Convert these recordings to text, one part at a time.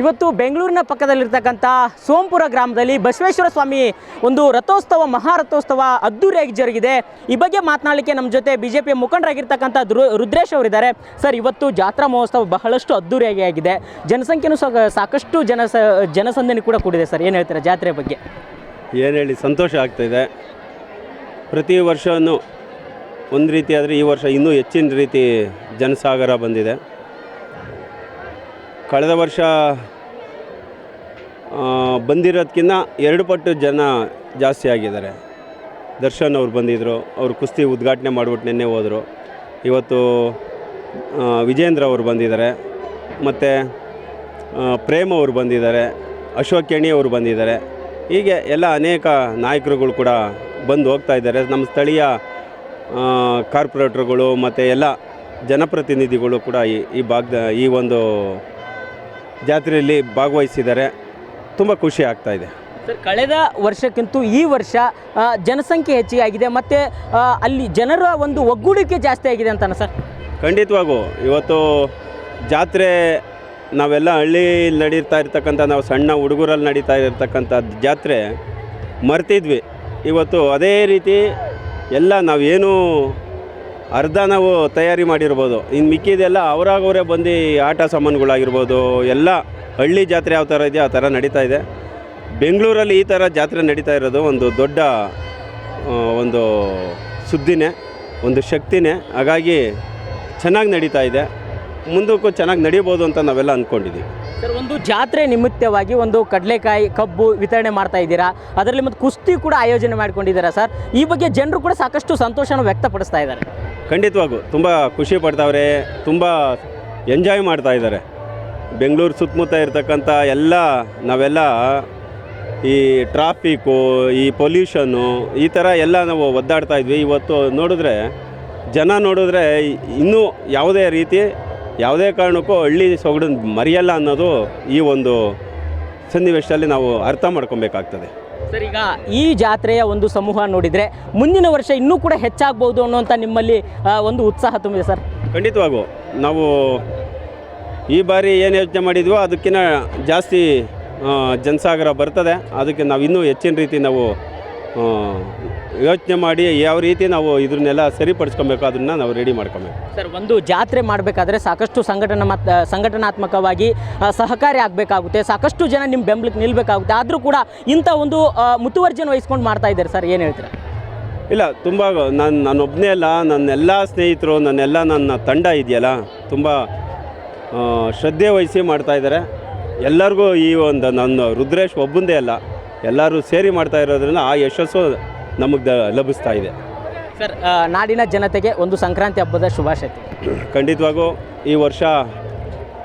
ಇವತ್ತು ಬೆಂಗಳೂರಿನ ಪಕ್ಕದಲ್ಲಿರ್ತಕ್ಕಂಥ ಸೋಂಪುರ ಗ್ರಾಮದಲ್ಲಿ ಬಸವೇಶ್ವರ ಸ್ವಾಮಿ ಒಂದು ರಥೋತ್ಸವ, ಮಹಾರಥೋತ್ಸವ ಅದ್ದೂರಿಯಾಗಿ ಜರುಗಿದೆ. ಈ ಬಗ್ಗೆ ಮಾತನಾಡಲಿಕ್ಕೆ ನಮ್ಮ ಜೊತೆ ಬಿ ಜೆ ಪಿ ಮುಖಂಡರಾಗಿರ್ತಕ್ಕಂಥ ದ್ರು, ರುದ್ರೇಶ್ ಅವರಿದ್ದಾರೆ. ಸರ್, ಇವತ್ತು ಜಾತ್ರಾ ಮಹೋತ್ಸವ ಬಹಳಷ್ಟು ಅದ್ದೂರಿಯಾಗಿ ಆಗಿದೆ. ಜನಸಂಖ್ಯೆನೂ ಸಾಕಷ್ಟು ಜನ ಜನಸಂದಣಿ ಕೂಡ ಕೂಡಿದೆ ಸರ್. ಏನು ಹೇಳ್ತಾರೆ ಜಾತ್ರೆ ಬಗ್ಗೆ? ಏನು ಹೇಳಿ, ಸಂತೋಷ ಆಗ್ತಾಯಿದೆ ಪ್ರತಿ ವರ್ಷವೂ ಒಂದು ರೀತಿ ಆದರೆ ಈ ವರ್ಷ ಇನ್ನೂ ಹೆಚ್ಚಿನ ರೀತಿ ಜನಸಾಗರ ಬಂದಿದೆ. ಕಳೆದ ವರ್ಷ ಬಂದಿರೋದಕ್ಕಿಂತ ಎರಡು ಪಟ್ಟು ಜನ ಜಾಸ್ತಿ ಆಗಿದ್ದಾರೆ. ದರ್ಶನ್ ಅವ್ರು ಬಂದಿದ್ದರು ಅವರು ಕುಸ್ತಿ ಉದ್ಘಾಟನೆ ಮಾಡಿಬಿಟ್ಟು ನಿನ್ನೆ ಹೋದರು. ಇವತ್ತು ವಿಜೇಂದ್ರ ಅವರು ಬಂದಿದ್ದಾರೆ. ಮತ್ತು ಪ್ರೇಮ್ ಅವರು ಬಂದಿದ್ದಾರೆ, ಅಶೋಕ್ ಕೆಣಿ ಅವರು ಬಂದಿದ್ದಾರೆ. ಹೀಗೆ ಎಲ್ಲ ಅನೇಕ ನಾಯಕರುಗಳು ಕೂಡ ಬಂದು ಹೋಗ್ತಾ ಇದ್ದಾರೆ. ನಮ್ಮ ಸ್ಥಳೀಯ ಕಾರ್ಪೊರೇಟ್ರುಗಳು ಮತ್ತು ಎಲ್ಲ ಜನಪ್ರತಿನಿಧಿಗಳು ಕೂಡ ಈ ಈ ಭಾಗದ, ಈ ಒಂದು ಜಾತ್ರೆಯಲ್ಲಿ ಭಾಗವಹಿಸಿದ್ದಾರೆ. ತುಂಬ ಖುಷಿ ಆಗ್ತಾ ಇದೆ. ಸರ್ ಕಳೆದ ವರ್ಷಕ್ಕಿಂತ ಈ ವರ್ಷ ಆ, ಜನಸಂಖ್ಯೆ ಹೆಚ್ಚಿಗೆ ಆಗಿದೆ. ಮತ್ತು ಅಲ್ಲಿ ಜನರ ಒಂದು ಒಗ್ಗೂಡಿಕೆ ಜಾಸ್ತಿ ಆಗಿದೆ ಅಂತಾನೆ ಸರ್? ಖಂಡಿತವಾಗೂ. ಇವತ್ತು ಜಾತ್ರೆ ನಾವೆಲ್ಲ ಹಳ್ಳಿಯಲ್ಲಿ ನಡೀತಾ ಇರ್ತಕ್ಕಂಥ ನಾವು ಸಣ್ಣ ಹುಡುಗರಲ್ಲಿ ನಡೀತಾ ಇರ್ತಕ್ಕಂಥ ಜಾತ್ರೆ ಮರ್ತಿದ್ವಿ. ಇವತ್ತು ಅದೇ ರೀತಿ ಎಲ್ಲ ನಾವೇನು ಅರ್ಧ ನಾವು ತಯಾರಿ ಮಾಡಿರ್ಬೋದು. ಇನ್ನು ಮಿಕ್ಕಿದೆಲ್ಲ ಅವರಾಗವರೇ ಬಂದು ಆಟ ಸಾಮಾನುಗಳಾಗಿರ್ಬೋದು, ಎಲ್ಲ ಹಳ್ಳಿ ಜಾತ್ರೆ ಯಾವ ಥರ ಇದೆಯೋ ಆ ಥರ ನಡೀತಾ ಇದೆ. ಬೆಂಗಳೂರಲ್ಲಿ ಈ ಥರ ಜಾತ್ರೆ ನಡೀತಾ ಇರೋದು ಒಂದು ದೊಡ್ಡ ಒಂದು ಸುದ್ದಿನೇ, ಒಂದು ಶಕ್ತಿನೇ. ಹಾಗಾಗಿ ಚೆನ್ನಾಗಿ ನಡೀತಾ ಇದೆ. ಮುಂದಕ್ಕೂ ಚೆನ್ನಾಗಿ ನಡೀಬೋದು ಅಂತ ನಾವೆಲ್ಲ ಅಂದ್ಕೊಂಡಿದ್ದೀವಿ ಸರ್, ಒಂದು ಜಾತ್ರೆ ನಿಮಿತ್ತವಾಗಿ ಒಂದು ಕಡಲೆಕಾಯಿ ಕಬ್ಬು ವಿತರಣೆ ಮಾಡ್ತಾ ಇದ್ದೀರಾ? ಅದರಲ್ಲಿ ಮತ್ತು ಕುಸ್ತಿ ಕೂಡ ಆಯೋಜನೆ ಮಾಡ್ಕೊಂಡಿದ್ದೀರಾ ಸರ್? ಈ ಬಗ್ಗೆ ಜನರು ಕೂಡ ಸಾಕಷ್ಟು ಸಂತೋಷನ ವ್ಯಕ್ತಪಡಿಸ್ತಾ ಇದ್ದಾರೆ. ಖಂಡಿತವಾಗೂ ತುಂಬ ಖುಷಿ ಪಡ್ತಾವ್ರೆ, ತುಂಬ ಎಂಜಾಯ್ ಮಾಡ್ತಾ ಇದ್ದಾರೆ. ಬೆಂಗಳೂರು ಸುತ್ತಮುತ್ತ ಇರ್ತಕ್ಕಂಥ ಎಲ್ಲ, ನಾವೆಲ್ಲ ಈ ಟ್ರಾಫಿಕ್ಕು, ಈ ಪೊಲ್ಯೂಷನ್ನು ಈ ಥರ ಎಲ್ಲ ನಾವು ಒದ್ದಾಡ್ತಾ ಇದ್ವಿ. ಇವತ್ತು ನೋಡಿದ್ರೆ, ಜನ ನೋಡಿದ್ರೆ ಇನ್ನೂ ಯಾವುದೇ ರೀತಿ, ಯಾವುದೇ ಕಾರಣಕ್ಕೂ ಹಳ್ಳಿ ಸೊಗಡನ್ನು ಮರೆಯಲ್ಲ ಅನ್ನೋದು ಈ ಒಂದು ಸನ್ನಿವೇಶದಲ್ಲಿ ನಾವು ಅರ್ಥ ಮಾಡ್ಕೊಬೇಕಾಗ್ತದೆ. ಸರ್, ಈಗ ಈ ಜಾತ್ರೆಯ ಒಂದು ಸಮೂಹ ನೋಡಿದರೆ ಮುಂದಿನ ವರ್ಷ ಇನ್ನೂ ಕೂಡ ಹೆಚ್ಚಾಗ್ಬೋದು ಅನ್ನುವಂಥ ನಿಮ್ಮಲ್ಲಿ ಒಂದು ಉತ್ಸಾಹ ತುಂಬಿದೆ ಸರ್? ಖಂಡಿತವಾಗೂ. ನಾವು ಈ ಬಾರಿ ಏನು ಯೋಚನೆ ಮಾಡಿದ್ವೋ ಅದಕ್ಕಿಂತ ಜಾಸ್ತಿ ಜನಸಾಗರ ಬರ್ತದೆ. ಅದಕ್ಕೆ ನಾವು ಇನ್ನೂ ಹೆಚ್ಚಿನ ರೀತಿ ನಾವು ಯೋಚನೆ ಮಾಡಿ ಯಾವ ರೀತಿ ನಾವು ಇದನ್ನೆಲ್ಲ ಸರಿಪಡಿಸ್ಕೊಬೇಕು ಅದನ್ನು ನಾವು ರೆಡಿ ಮಾಡ್ಕೊಬೇಕು. ಸರ್ ಒಂದು ಜಾತ್ರೆ ಮಾಡಬೇಕಾದ್ರೆ ಸಾಕಷ್ಟು ಸಂಘಟನಾ ಮತ್ತು ಸಂಘಟನಾತ್ಮಕವಾಗಿ ಸಹಕಾರಿ ಆಗಬೇಕಾಗುತ್ತೆ. ಸಾಕಷ್ಟು ಜನ ನಿಮ್ಮ ಬೆಂಬಲಕ್ಕೆ ನಿಲ್ಲಬೇಕಾಗುತ್ತೆ ಆದರೂ ಕೂಡ ಇಂಥ ಒಂದು ಮುತುವರ್ಜನೆ ವಹಿಸ್ಕೊಂಡು ಮಾಡ್ತಾ ಇದ್ದಾರೆ ಸರ್ ಏನು ಹೇಳ್ತೀರಾ? ಇಲ್ಲ ತುಂಬ ನಾನು ನಾನೊಬ್ಬನೇ ಅಲ್ಲ ನನ್ನ ಎಲ್ಲ ಸ್ನೇಹಿತರು ನನ್ನೆಲ್ಲ ನನ್ನ ತಂಡ ಇದೆಯಲ್ಲ ತುಂಬ ಶ್ರದ್ಧೆ ವಹಿಸಿ ಮಾಡ್ತಾಯಿದ್ದಾರೆ ಎಲ್ಲರಿಗೂ ಈ ಒಂದು ನನ್ನ ರುದ್ರೇಶ್ ಒಬ್ಬಂದೇ ಅಲ್ಲ. ಎಲ್ಲರೂ ಸೇರಿ ಮಾಡ್ತಾ ಇರೋದ್ರಿಂದ ಆ ಯಶಸ್ಸು ನಮಗೆ ದ ಲಭಿಸ್ತಾ ಇದೆ. ಸರ್ ನಾಡಿನ ಜನತೆಗೆ ಒಂದು ಸಂಕ್ರಾಂತಿ ಹಬ್ಬದ ಶುಭಾಶಯತೆ. ಖಂಡಿತವಾಗೂ ಈ ವರ್ಷ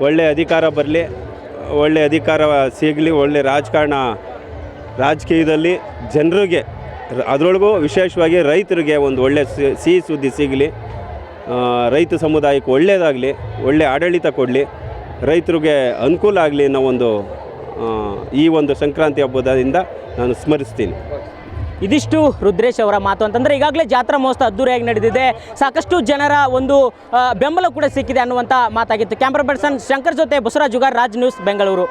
ಒಳ್ಳೆ ಅಧಿಕಾರ ಬರಲಿ ಒಳ್ಳೆ ಅಧಿಕಾರ ಸಿಗಲಿ ಒಳ್ಳೆ ರಾಜಕಾರಣ ರಾಜಕೀಯದಲ್ಲಿ ಜನರಿಗೆ ಅದರೊಳಗೂ ವಿಶೇಷವಾಗಿ ರೈತರಿಗೆ ಒಂದು ಒಳ್ಳೆ ಸಿ- ಸಿಹಿ ಸುದ್ದಿ ಸಿಗಲಿ ರೈತ ಸಮುದಾಯಕ್ಕೆ ಒಳ್ಳೆಯದಾಗಲಿ ಒಳ್ಳೆ ಆಡಳಿತ ಕೊಡಲಿ ರೈತರಿಗೆ ಅನುಕೂಲ ಆಗಲಿ ಅನ್ನೋ ಒಂದು ಈ ಒಂದು ಸಂಕ್ರಾಂತಿ ಹಬ್ಬದಿಂದ ನಾನು ಸ್ಮರಿಸ್ತೀನಿ. ಇದಿಷ್ಟು ರುದ್ರೇಶ್ ಅವರ ಮಾತು ಅಂತಂದರೆ ಈಗಾಗಲೇ ಜಾತ್ರಾ ಮಹೋತ್ಸವ ಅದ್ದೂರಿಯಾಗಿ ನಡೆದಿದೆ. ಸಾಕಷ್ಟು ಜನರ ಒಂದು ಬೆಂಬಲ ಕೂಡ ಸಿಕ್ಕಿದೆ ಅನ್ನುವಂಥ ಮಾತಾಗಿತ್ತು. ಕ್ಯಾಮ್ರಾ ಪರ್ಸನ್ ಶಂಕರ್ ಜೊತೆ ಬಸವರಾಜ್ ಜುಗಾರ್, ರಾಜ್ ನ್ಯೂಸ್, ಬೆಂಗಳೂರು.